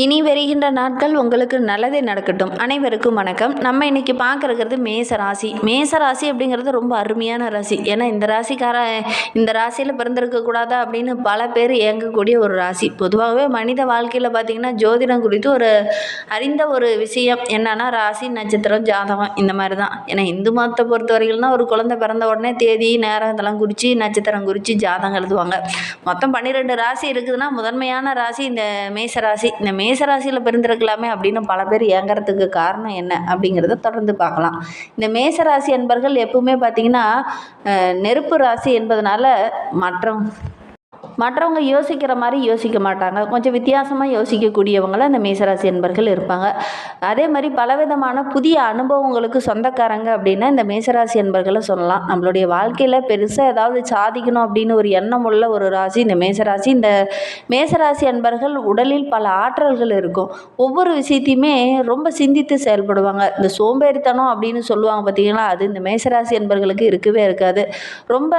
இனி வருகின்ற நாட்கள் உங்களுக்கு நல்லதே நடக்கட்டும். அனைவருக்கும் வணக்கம். நம்ம இன்னைக்கு பார்க்கறது மேச ராசி. மேச ராசி அப்படிங்கிறது ரொம்ப அருமையான ராசி. ஏன்னா இந்த ராசிக்கார இந்த ராசியில் பிறந்திருக்க கூடாதா அப்படின்னு பல பேர் இயங்கக்கூடிய ஒரு ராசி. பொதுவாகவே மனித வாழ்க்கையில் பார்த்திங்கன்னா ஜோதிடம் குறித்து ஒரு அறிந்த ஒரு விஷயம் என்னன்னா ராசி நட்சத்திரம் ஜாதகம். இந்த மாதிரி தான் ஏன்னா இந்து மதத்தை பொறுத்த வரைக்கும் தான் ஒரு குழந்தை பிறந்த உடனே தேதி நேரம் இதெல்லாம் குறித்து நட்சத்திரம் குறித்து ஜாதகம் எழுதுவாங்க. மொத்தம் பன்னிரெண்டு ராசி இருக்குதுன்னா முதன்மையான ராசி இந்த மேச ராசி. இந்த மே ராசியில் பிறந்திருக்கலாமே அப்படின்னு பல பேர் ஏங்குறதுக்கு காரணம் என்ன அப்படிங்கிறத தொடர்ந்து பார்க்கலாம். இந்த மேச ராசி என்பர்கள் எப்பவுமே பார்த்திங்கன்னா நெருப்பு ராசி என்பதனால மற்ற மற்றவங்க யோசிக்கிற மாதிரி யோசிக்க மாட்டாங்க. கொஞ்சம் வித்தியாசமாக யோசிக்கக்கூடியவங்கள இந்த மேசராசி என்பர்கள் இருப்பாங்க. அதே மாதிரி பலவிதமான புதிய அனுபவங்களுக்கு சொந்தக்காரங்க அப்படின்னா இந்த மேசராசி என்பர்களை சொல்லலாம். நம்மளுடைய வாழ்க்கையில் பெருசாக ஏதாவது சாதிக்கணும் அப்படின்னு ஒரு எண்ணம் உள்ள ஒரு ராசி இந்த மேசராசி. இந்த மேசராசி என்பர்கள் உடலில் பல ஆற்றல்கள் இருக்கும். ஒவ்வொரு விஷயத்தையுமே ரொம்ப சிந்தித்து செயல்படுவாங்க. இந்த சோம்பேறித்தனம் அப்படின்னு சொல்லுவாங்க பார்த்தீங்களா? அது இந்த மேசராசி என்பர்களுக்கு இருக்கவே இருக்காது. ரொம்ப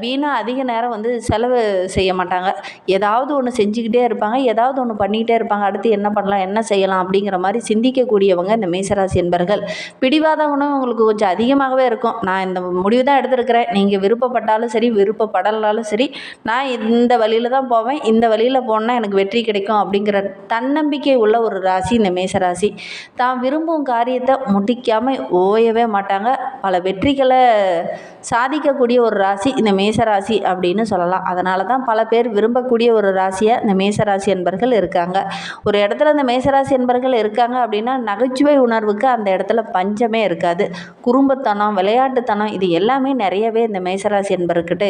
வீணாக அதிக நேரம் வந்து செலவு செய்ய மாட்டாங்க. ஏதாவது ஒன்று செஞ்சுக்கிட்டே இருப்பாங்க. ஏதாவது ஒன்று பண்ணிக்கிட்டே இருப்பாங்க. அடுத்து என்ன பண்ணலாம் என்ன செய்யலாம் அப்படிங்கிற மாதிரி சிந்திக்கக்கூடியவங்க இந்த மேசராசி என்பர்கள். பிடிவாத குணம் உங்களுக்கு கொஞ்சம் அதிகமாகவே இருக்கும். நான் இந்த முடிவு தான் எடுத்திருக்கிறேன். நீங்கள் விருப்பப்பட்டாலும் சரி விருப்பப்படலாலும் சரி நான் இந்த வழியில் தான் போவேன். இந்த வழியில் போனால் எனக்கு வெற்றி கிடைக்கும் அப்படிங்கிற தன்னம்பிக்கை உள்ள ஒரு ராசி இந்த மேசராசி. தான் விரும்பும் காரியத்தை முடிக்காமல் ஓயவே மாட்டாங்க. பல வெற்றிகளை சாதிக்கக்கூடிய ஒரு ராசி இந்த மேசராசி அப்படின்னு சொல்லலாம். அதனால தான் பல பேர் விரும்பக்கூடிய ஒரு ராசியாக இந்த மேசராசி என்பர்கள் இருக்காங்க. ஒரு இடத்துல இந்த மேசராசி என்பர்கள் இருக்காங்க அப்படின்னா நகைச்சுவை உணர்வுக்கு அந்த இடத்துல பஞ்சமே இருக்காது. குறும்பத்தனம் விளையாட்டுத்தனம் இது எல்லாமே நிறையவே இந்த மேசராசி என்பர்கிட்ட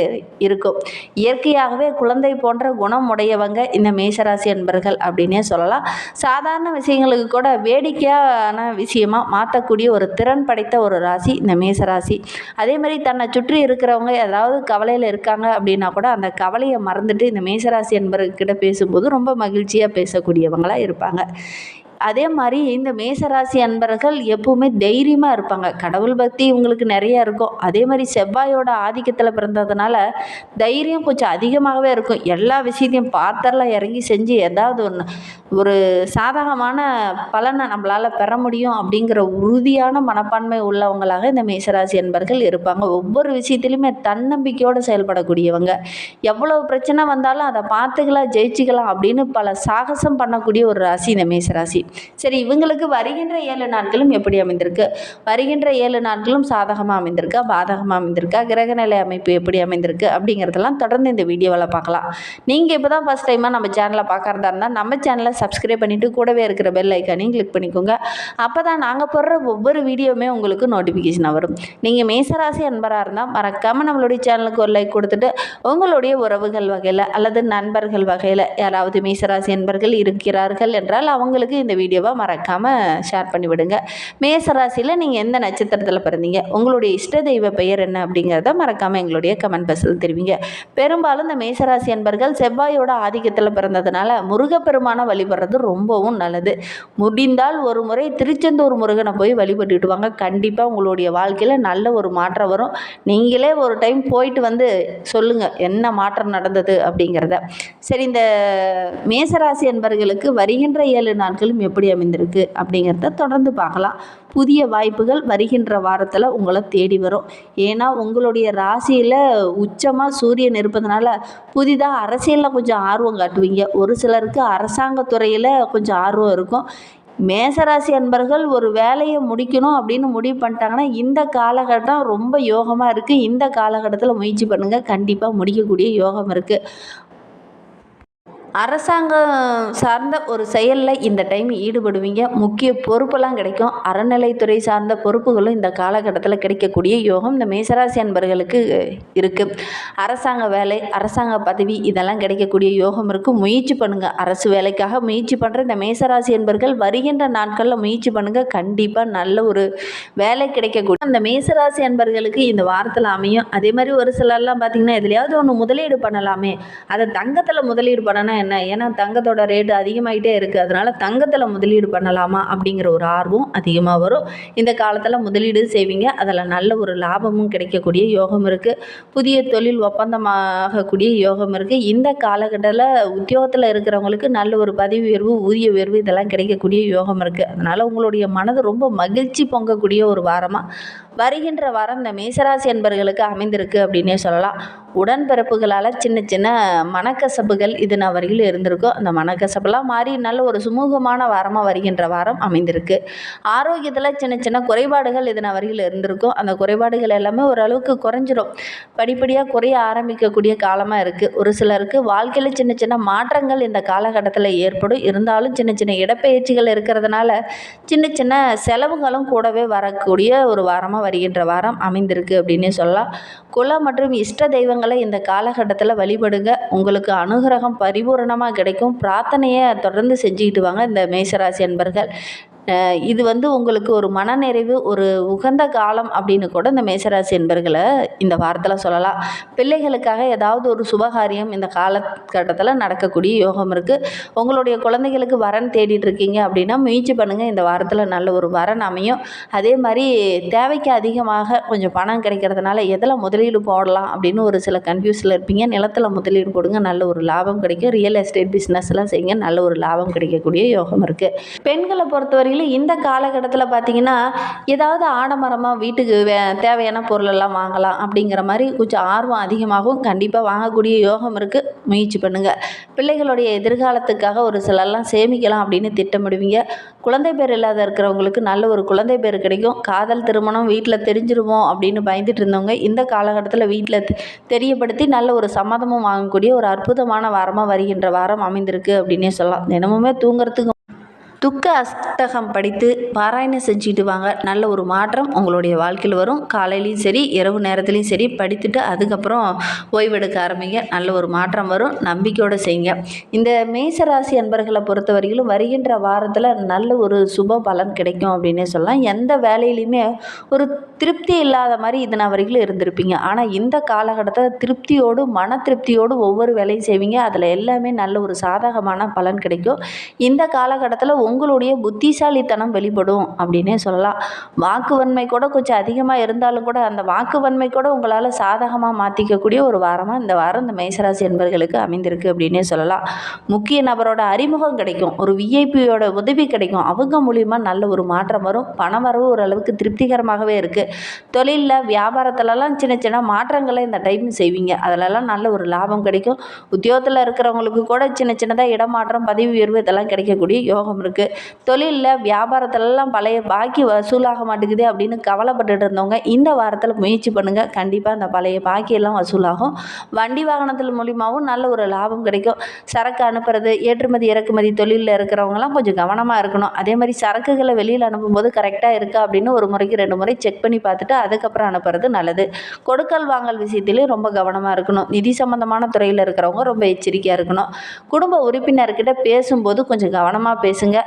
இருக்கும். இயற்கையாகவே குழந்தை போன்ற குணம் உடையவங்க இந்த மேசராசி என்பர்கள் அப்படின்னே சொல்லலாம். சாதாரண விஷயங்களுக்கு கூட வேடிக்கையான விஷயமா மாற்றக்கூடிய ஒரு திறன் படைத்த ஒரு ராசி இந்த மேசராசி. அதே மாதிரி தன்னை சுற்றி இருக்கிறவங்க ஏதாவது கவலையில் இருக்காங்க அப்படின்னா கூட அந்த கவலையை மறந்து வந்துட்டு இந்த மேசராசி என்பவர்கிட்ட பேசும்போது ரொம்ப மகிழ்ச்சியாக பேசக்கூடியவங்களாக இருப்பாங்க. அதே மாதிரி இந்த மேசராசி அன்பர்கள் எப்பவுமே தைரியமாக இருப்பாங்க. கடவுள் பக்தி இவங்களுக்கு நிறையா இருக்கும். அதே மாதிரி செவ்வாயோட ஆதிக்கத்தில் பிறந்ததுனால தைரியம் கொஞ்சம் அதிகமாகவே இருக்கும். எல்லா விஷயத்தையும் பார்த்தரெல்லாம் இறங்கி செஞ்சு ஏதாவது ஒன்று ஒரு சாதகமான பலனை நம்மளால் பெற முடியும் அப்படிங்கிற உறுதியான மனப்பான்மை உள்ளவங்களாக இந்த மேசராசி அன்பர்கள் இருப்பாங்க. ஒவ்வொரு விஷயத்துலையுமே தன்னம்பிக்கையோடு செயல்படக்கூடியவங்க. எவ்வளவு பிரச்சனை வந்தாலும் அதை பார்த்துக்கலாம் ஜெயிச்சுக்கலாம் அப்படின்னு பல சாகசம் பண்ணக்கூடிய ஒரு ராசி இந்த மேசராசி. சரி இவங்களுக்கு வருகின்ற ஏழு நாட்களும் எப்படி அமைந்திருக்கு? வருகின்ற ஏழு நாட்களும் சாதகமாக அமைந்திருக்கா? பாதகமாக அமைந்திருக்கா? கிரகநிலை அமைப்பு எப்படி அமைந்திருக்கு? அப்படிங்கிறதெல்லாம் தொடர்ந்து இந்த வீடியோவில் பார்க்கலாம். நீங்கள் இப்போ தான் ஃபஸ்ட் டைமாக நம்ம சேனலை பார்க்குறதா இருந்தால் நம்ம சேனலை சப்ஸ்கிரைப் பண்ணிவிட்டு கூடவே இருக்கிற பெல் ஐக்கானையும் கிளிக் பண்ணிக்கோங்க. அப்போ தான் நாங்கள் போடுற ஒவ்வொரு வீடியோவுமே உங்களுக்கு நோட்டிஃபிகேஷனாக வரும். நீங்கள் மேசராசி அன்பராக இருந்தால் மறக்காமல் நம்மளுடைய சேனலுக்கு ஒரு லைக் கொடுத்துட்டு உங்களுடைய உறவுகள் வகையில் அல்லது நண்பர்கள் வகையில் யாராவது மேசராசி அன்பர்கள் இருக்கிறார்கள் என்றால் அவங்களுக்கு இந்த வீடியோவை மறக்காமல் ஷேர் பண்ணிவிடுங்க. மேசராசியில் நீங்கள் எந்த நட்சத்திரத்தில் பிறந்தீங்க? உங்களுடைய இஷ்ட தெய்வ பெயர் என்ன அப்படிங்கிறத மறக்காமல் எங்களுடைய கமெண்ட் பாக்ஸில் தெரிவிங்க. பெரும்பாலும் இந்த மேசராசி அன்பர்கள் செவ்வாயோட ஆதிக்கத்தில் பிறந்ததுனால முருகப்பெருமான வழிபடுறது ரொம்பவும் நல்லது. முடிந்தால் ஒரு முறை திருச்செந்தூர் முருகனை போய் வழிபட்டுட்டு வாங்க. கண்டிப்பாக உங்களுடைய வாழ்க்கையில் நல்ல ஒரு மாற்றம் வரும். நீங்களே ஒரு டைம் போயிட்டு வந்து சொல்லுங்கள் என்ன மாற்றம் நடந்தது அப்படிங்கிறத. சரி இந்த மேசராசி என்பர்களுக்கு வருகின்ற ஏழு நாட்களும் எப்படி அமைந்திருக்கு அப்படிங்கிறத தொடர்ந்து பார்க்கலாம். புதிய வாய்ப்புகள் வருகின்ற வாரத்தில் உங்களை தேடி வரும். ஏன்னா உங்களுடைய ராசியில் உச்சமாக சூரியன் இருப்பதனால புதிதாக அரசியலில் கொஞ்சம் ஆர்வம் காட்டுவீங்க. ஒரு சிலருக்கு அரசாங்க துறையில் கொஞ்சம் ஆர்வம் இருக்கும். மேசராசி அன்பர்கள் ஒரு வேலையை முடிக்கணும் அப்படின்னு முடிவு பண்ணிட்டாங்கன்னா இந்த காலகட்டம் ரொம்ப யோகமாக இருக்குது இந்த காலகட்டத்தில் முயற்சி பண்ணுங்கள் கண்டிப்பாக முடிக்கக்கூடிய யோகம் இருக்குது அரசாங்கம் சார்ந்த ஒரு செயலில் இந்த டைம் ஈடுபடுவீங்க. முக்கிய பொறுப்பெல்லாம் கிடைக்கும். அறநிலைத்துறை சார்ந்த பொறுப்புகளும் இந்த காலகட்டத்தில் கிடைக்கக்கூடிய யோகம் இந்த மேசராசி அன்பர்களுக்கு இருக்குது அரசாங்க வேலை அரசாங்க பதவி இதெல்லாம் கிடைக்கக்கூடிய யோகம் இருக்குது முயற்சி பண்ணுங்கள் அரசு வேலைக்காக முயற்சி பண்ணுற இந்த மேசராசி என்பர்கள் வருகின்ற நாட்களில் முயற்சி பண்ணுங்கள் கண்டிப்பாக நல்ல ஒரு வேலை கிடைக்கக்கூடிய அந்த மேசராசி அன்பர்களுக்கு இந்த வாரத்தில் அமையும். அதே மாதிரி ஒரு சிலர்லாம் பார்த்திங்கன்னா எதுலையாவது ஒன்று முதலீடு பண்ணலாமே. அதை தங்கத்தில் முதலீடு பண்ணனா என்ன? ஏன்னா தங்கத்தோட ரேட்டு அதிகமாகிட்டே இருக்குது அதனால் தங்கத்தில் முதலீடு பண்ணலாமா? அப்படிங்கிற ஒரு ஆர்வம் அதிகமாக வரும். இந்த காலத்தில் முதலீடு செய்வீங்க. அதில் நல்ல ஒரு லாபமும் கிடைக்கக்கூடிய யோகம் இருக்குது புதிய தொழில் ஒப்பந்தமாகக்கூடிய யோகம் இருக்குது இந்த காலகட்டத்தில் உத்தியோகத்தில் இருக்கிறவங்களுக்கு நல்ல ஒரு பதவி உயர்வு ஊதிய உயர்வு இதெல்லாம் கிடைக்கக்கூடிய யோகம் இருக்குது அதனால் உங்களுடைய மனது ரொம்ப மகிழ்ச்சி பொங்கக்கூடிய ஒரு வாரமாக வருகின்ற வாரம் இந்த மேசராசி என்பர்களுக்கு அமைந்திருக்கு அப்படின்னே சொல்லலாம். உடன்பிறப்புகளால் சின்ன சின்ன மனக்கசப்புகள் இது வரையில் இருந்திருக்கும். அந்த மனக்கசப்பெல்லாம் மாறி நல்ல ஒரு சுமூகமான வாரமாக வருகின்ற வாரம் அமைந்திருக்கு. ஆரோக்கியத்தில் சின்ன சின்ன குறைபாடுகள் இது வரையில் இருந்திருக்கும். அந்த குறைபாடுகள் எல்லாமே ஓரளவுக்கு குறைஞ்சிரும். படிப்படியாக குறைய ஆரம்பிக்கக்கூடிய காலமாக இருக்குது ஒரு சிலருக்கு வாழ்க்கையில் சின்ன சின்ன மாற்றங்கள் இந்த காலகட்டத்தில் ஏற்படும். இருந்தாலும் சின்ன சின்ன இடப்பெயர்ச்சிகள் இருக்கிறதுனால சின்ன சின்ன செலவுகளும் கூடவே வரக்கூடிய ஒரு வாரமாக வருகின்ற வாரம் அமைந்திருக்கு அப்படின்னே சொல்லலாம். குல மற்றும் இஷ்ட தெய்வங்களை இந்த காலகட்டத்தில் வழிபடுங்க. உங்களுக்கு அனுகிரகம் பரிபூரணமாக கிடைக்கும். பிரார்த்தனையை தொடர்ந்து செஞ்சுக்கிட்டு வாங்க இந்த மேசராசி அன்பர்கள். இது வந்து உங்களுக்கு ஒரு மனநிறைவு ஒரு உகந்த காலம் அப்படின்னு கூட இந்த மேசராசி என்பர்களை இந்த வாரத்தில் சொல்லலாம். பிள்ளைகளுக்காக ஏதாவது ஒரு சுபகாரியம் இந்த காலகட்டத்தில் நடக்கக்கூடிய யோகம் இருக்குது உங்களுடைய குழந்தைகளுக்கு வரன் தேடிட்டு இருக்கீங்க அப்படின்னா முயற்சி பண்ணுங்கள் இந்த வாரத்தில் நல்ல ஒரு வரன் அமையும். அதே மாதிரி தேவைக்கு அதிகமாக கொஞ்சம் பணம் கிடைக்கிறதுனால எதில் முதலீடு போடலாம் அப்படின்னு ஒரு சில கன்ஃபியூஸில் இருப்பீங்க. நிலத்தில் முதலீடு போடுங்க. நல்ல ஒரு லாபம் கிடைக்கும். ரியல் எஸ்டேட் பிஸ்னஸ்லாம் செய்யுங்க. நல்ல ஒரு லாபம் கிடைக்கக்கூடிய யோகம் இருக்குது பெண்களை பொறுத்தவரையிலும் இந்த காலகட்டத்தில் பார்த்தீங்கன்னா ஏதாவது ஆடம்பரமாக வீட்டுக்கு வே தேவையான பொருளெல்லாம் வாங்கலாம் அப்படிங்கிற மாதிரி கொஞ்சம் ஆர்வம் அதிகமாகவும் கண்டிப்பாக வாங்கக்கூடிய யோகம் இருக்குது முயற்சி பண்ணுங்கள் பிள்ளைகளுடைய எதிர்காலத்துக்காக ஒரு சிலர்லாம் சேமிக்கலாம் அப்படின்னு திட்டமிடுவீங்க. குழந்தை பேர் இல்லாத இருக்கிறவங்களுக்கு நல்ல ஒரு குழந்தை பேர் கிடைக்கும். காதல் திருமணம் வீட்டில் தெரிஞ்சிருவோம் அப்படின்னு பயந்துட்டு இருந்தவங்க இந்த காலகட்டத்தில் வீட்டில் தெரியப்படுத்தி நல்ல ஒரு சம்மதமும் வாங்கக்கூடிய ஒரு அற்புதமான வாரமாக வருகின்ற வாரம் அமைந்திருக்கு அப்படின்னே சொல்லலாம். தினமுமே தூங்குறதுக்கு துக்க அஷ்டகம் படித்து பாராயணம் செஞ்சுட்டு வாங்க. நல்ல ஒரு மாற்றம் உங்களுடைய வாழ்க்கையில் வரும். காலையிலையும் சரி இரவு நேரத்துலையும் சரி படித்துட்டு அதுக்கப்புறம் ஓய்வெடுக்க ஆரம்பிங்க. நல்ல ஒரு மாற்றம் வரும். நம்பிக்கையோடு செய்யுங்க. இந்த மேசராசி அன்பர்களை பொறுத்தவரையிலும் வருகின்ற வாரத்தில் நல்ல ஒரு சுப பலன் கிடைக்கும் அப்படின்னே சொல்லலாம். எந்த வேலையிலையுமே ஒரு திருப்தி இல்லாத மாதிரி இது நான் வரைக்கும் இருந்திருப்பீங்க. ஆனால் இந்த காலகட்டத்தில் திருப்தியோடு மன திருப்தியோடு ஒவ்வொரு வேலையும் செய்வீங்க. அதில் எல்லாமே நல்ல ஒரு சாதகமான பலன் கிடைக்கும். இந்த காலகட்டத்தில் உங்களுடைய புத்திசாலித்தனம் வெளிப்படும் அப்படின்னே சொல்லலாம். வாக்குவன்மை கூட கொஞ்சம் அதிகமாக இருந்தாலும் கூட அந்த வாக்குவன்மை கூட உங்களால் சாதகமாக மாற்றிக்கக்கூடிய ஒரு வாரமாக இந்த வாரம் இந்த மேசராசி என்பர்களுக்கு அமைந்திருக்கு அப்படின்னே சொல்லலாம். முக்கிய நபரோட அறிமுகம் கிடைக்கும் ஒரு விஐபியோட உதவி கிடைக்கும். அவங்க மூலிமா நல்ல ஒரு மாற்றம் வரும். பணம் வரவு ஓரளவுக்கு திருப்திகரமாகவே இருக்குது தொழிலில் வியாபாரத்துலலாம் சின்ன சின்ன மாற்றங்களை இந்த டைம் செய்வீங்க. அதிலலாம் நல்ல ஒரு லாபம் கிடைக்கும். உத்தியோகத்தில் இருக்கிறவங்களுக்கு கூட சின்ன சின்னதாக இடமாற்றம் பதவி உயர்வு இதெல்லாம் கிடைக்கக்கூடிய யோகம் இருக்குது தொழிலில் வியாபாரத்திலலாம் பழைய பாக்கி வசூலாக மாட்டேங்குது அப்படின்னு கவலைப்பட்டுட்டு இருந்தவங்க இந்த வாரத்தில் முயற்சி பண்ணுங்கள் கண்டிப்பாக அந்த பழைய பாக்கியெல்லாம் வசூலாகும். வண்டி வாகனத்தில் மூலியமாகவும் நல்ல ஒரு லாபம் கிடைக்கும். சரக்கு அனுப்புறது ஏற்றுமதி இறக்குமதி தொழிலில் இருக்கிறவங்கலாம் கொஞ்சம் கவனமாக இருக்கணும். அதே மாதிரி சரக்குகளை வெளியில் அனுப்பும்போது கரெக்டாக இருக்கா அப்படின்னு ஒரு முறைக்கு ரெண்டு முறை செக் பண்ணி பார்த்துட்டு அதுக்கப்புறம் அனுப்புறது நல்லது. கொடுக்கல் வாங்கல் விஷயத்திலையும் ரொம்ப கவனமாக இருக்கணும். நிதி சம்மந்தமான துறையில் இருக்கிறவங்க ரொம்ப எச்சரிக்கையாக இருக்கணும். குடும்ப உறுப்பினர்கிட்ட பேசும்போது கொஞ்சம் கவனமாக பேசுங்க.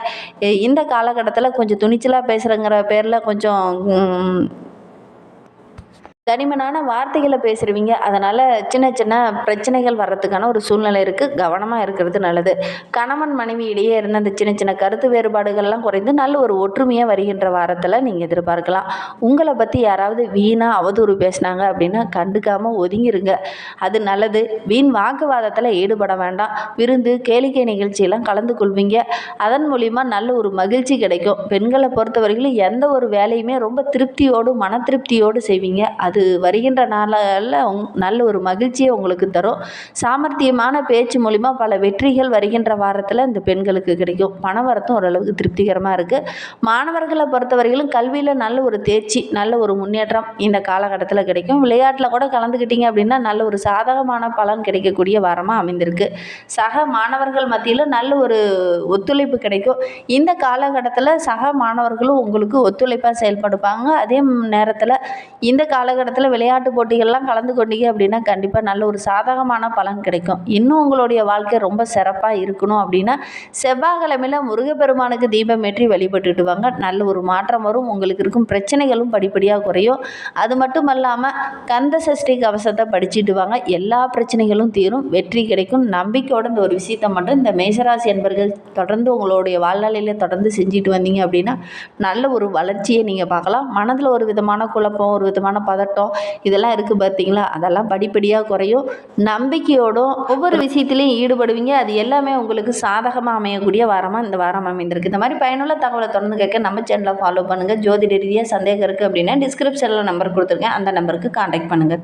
இந்த காலகட்டத்தில் கொஞ்சம் துணிச்சலாக பேசுகிறேங்கிற பேரில் கொஞ்சம் தனிமனான வார்த்தைகளை பேசுடுவீங்க அதனால் சின்ன சின்ன பிரச்சனைகள் வர்றதுக்கான ஒரு சூழ்நிலை இருக்குது கவனமாக இருக்கிறது நல்லது. கணவன் மனைவி இடையே இருந்த அந்த சின்ன சின்ன கருத்து வேறுபாடுகள்லாம் குறைந்து நல்ல ஒரு ஒற்றுமையாக வருகின்ற வாரத்தில் நீங்கள் எதிர்பார்க்கலாம். உங்களை பற்றி யாராவது வீணாக அவதூறு பேசுனாங்க அப்படின்னா கண்டுக்காமல் ஒதுங்கிருங்க. அது நல்லது. வீண் வாக்குவாதத்தில் ஈடுபட வேண்டாம். விருந்து கேளிக்கை நிகழ்ச்சியெல்லாம் கலந்து கொள்வீங்க. அதன் மூலிமா நல்ல ஒரு மகிழ்ச்சி கிடைக்கும். பெண்களை பொறுத்தவரையிலும் எந்த ஒரு வேலையுமே ரொம்ப திருப்தியோடு மன திருப்தியோடு செய்வீங்க. அது வருகின்ற நாளில் உங் நல்ல ஒரு மகிழ்ச்சியை உங்களுக்கு தரும். சாமர்த்தியமான பேச்சு மூலிமா பல வெற்றிகள் வருகின்ற வாரத்தில் இந்த பெண்களுக்கு கிடைக்கும். பண வரத்தும் ஓரளவுக்கு திருப்திகரமாக இருக்குது மாணவர்களை பொறுத்தவரையிலும் கல்வியில் நல்ல ஒரு தேர்ச்சி நல்ல ஒரு முன்னேற்றம் இந்த காலகட்டத்தில் கிடைக்கும். விளையாட்டில் கூட கலந்துக்கிட்டீங்க அப்படின்னா நல்ல ஒரு சாதகமான பலன் கிடைக்கக்கூடிய வாரமாக அமைந்திருக்கு. சக மாணவர்கள் மத்தியில் நல்ல ஒரு ஒத்துழைப்பு கிடைக்கும். இந்த காலகட்டத்தில் சக மாணவர்களும் உங்களுக்கு ஒத்துழைப்பாக செயல்படுப்பாங்க அதே நேரத்தில் இந்த காலகட்ட காலகட்டத்தில் விளையாட்டு போட்டிகள்லாம் கலந்து கொண்டீங்க அப்படின்னா கண்டிப்பாக நல்ல ஒரு சாதகமான பலன் கிடைக்கும். இன்னும் உங்களுடைய வாழ்க்கை ரொம்ப சிறப்பாக இருக்கணும் அப்படின்னா செவ்வாய்க்கிழமையில் முருகப்பெருமானுக்கு தீபம் ஏற்றி வழிபட்டுட்டு வாங்க. நல்ல ஒரு மாற்றம் வரும். உங்களுக்கு இருக்கும் பிரச்சனைகளும் படிப்படியாக குறையும். அது மட்டும் இல்லாமல் கந்த சஷ்டி கவசத்தை படிச்சுட்டு வாங்க. எல்லா பிரச்சனைகளும் தீரும். வெற்றி கிடைக்கும். நம்பிக்கையோட இந்த ஒரு விஷயத்தை மட்டும் இந்த மேசராசி என்பர்கள் தொடர்ந்து உங்களுடைய வாழ்நாளையில் தொடர்ந்து செஞ்சுட்டு வந்தீங்க அப்படின்னா நல்ல ஒரு வளர்ச்சியை நீங்கள் பார்க்கலாம். மனதில் ஒரு விதமான குழப்பம் ஒரு விதமான பதட்டம் இதெல்லாம் இருக்குது பார்த்தீங்களா? அதெல்லாம் படிப்படியாக குறையும். நம்பிக்கையோடும் ஒவ்வொரு விஷயத்துலையும் ஈடுபடுவீங்க. அது எல்லாமே உங்களுக்கு சாதகமாக அமையக்கூடிய வாரமாக இந்த வாரம் அமைந்திருக்கு. இந்த மாதிரி பயனுள்ள தகவலை தொடர்ந்து கேட்க நம்ம சேனலை ஃபாலோ பண்ணுங்கள் ஜோதிட ரீதியாக சந்தேகம் இருக்குது அப்படின்னா டிஸ்கிரிப்ஷனில் நம்பர் கொடுத்துருக்கேன் அந்த நம்பருக்கு கான்டாக்ட் பண்ணுங்கள்